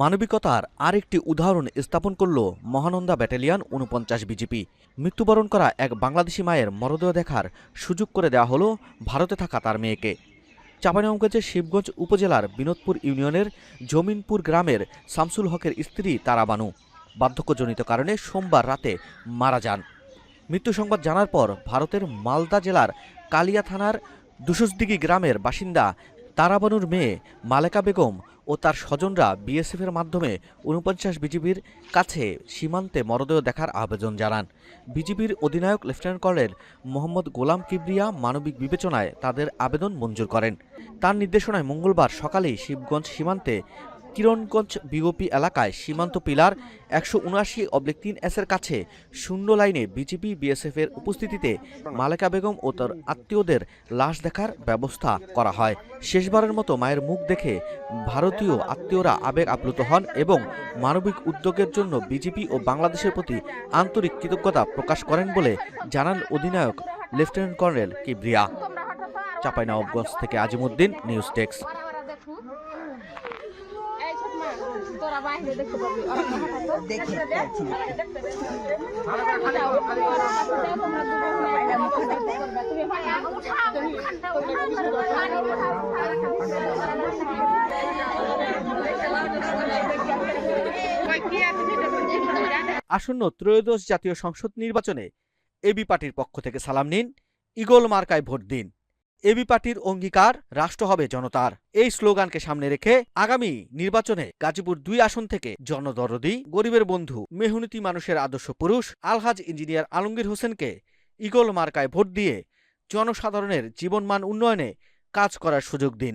মানবিকতার আরেকটি উদাহরণ স্থাপন করল মহানন্দা ব্যাটালিয়ন উনপঞ্চাশ বিজেপি। মৃত্যুবরণ করা এক বাংলাদেশি মায়ের মরদেহ দেখার সুযোগ করে দেওয়া হলো ভারতে থাকা তার মেয়েকে। চাঁপাইনবাবগঞ্জের শিবগঞ্জ উপজেলার বিনোদপুর ইউনিয়নের জমিনপুর গ্রামের শামসুল হকের স্ত্রী তারাবানু বার্ধক্যজনিত কারণে সোমবার রাতে মারা যান। মৃত্যু সংবাদ জানার পর ভারতের মালদা জেলার কালিয়া থানার দুশুসদিঘি গ্রামের বাসিন্দা তারাবানুর মেয়ে মালেকা বেগম ও তার স্বজনরা বিএসএফের মাধ্যমে উনপঞ্চাশ বিজিবির কাছে সীমান্তে মরদেহ দেখার আবেদন জানান। বিজিবির অধিনায়ক লেফটেন্যান্ট কর্নেল মোহাম্মদ গোলাম কিবরিয়া মানবিক বিবেচনায় তাদের আবেদন মঞ্জুর করেন। তার নির্দেশনায় মঙ্গলবার সকালেই শিবগঞ্জ সীমান্তে কিরণগঞ্জ বিওপি এলাকায় সীমান্ত পিলার একশো উনআশি অবলিক তিন এসের কাছে শূন্য লাইনে বিজেপি, বিএসএফ এর উপস্থিতিতে মালেকা বেগম ও তার আত্মীয়দের লাশ দেখার ব্যবস্থা করা হয়। শেষবারের মতো মায়ের মুখ দেখে ভারতীয় আত্মীয়রা আবেগ আপ্লুত হন এবং মানবিক উদ্যোগের জন্য বিজেপি ও বাংলাদেশের প্রতি আন্তরিক কৃতজ্ঞতা প্রকাশ করেন বলে জানান অধিনায়ক লেফটেন্যান্ট কর্নেল কিবরিয়া। চাঁপাইনবাবগঞ্জ থেকে আজিমুদ্দিন, নিউজ ডেস্ক। আসন্ন ত্রয়োদশ জাতীয় সংসদ নির্বাচনে এবি পার্টির পক্ষ থেকে সালাম নিন, ইগল মার্কায় ভোট দিন। এবি পার্টির অঙ্গীকার রাষ্ট্র হবে জনতার। এই স্লোগানকে সামনে রেখে আগামী নির্বাচনে গাজীপুর দুই আসন থেকে জনদরদি, গরিবের বন্ধু, মেহনতি মানুষের আদর্শ পুরুষ, আলহাজ ইঞ্জিনিয়ার আলমগীর হোসেনকে ইগল মার্কায় ভোট দিয়ে জনসাধারণের জীবনমান উন্নয়নে কাজ করার সুযোগ দিন।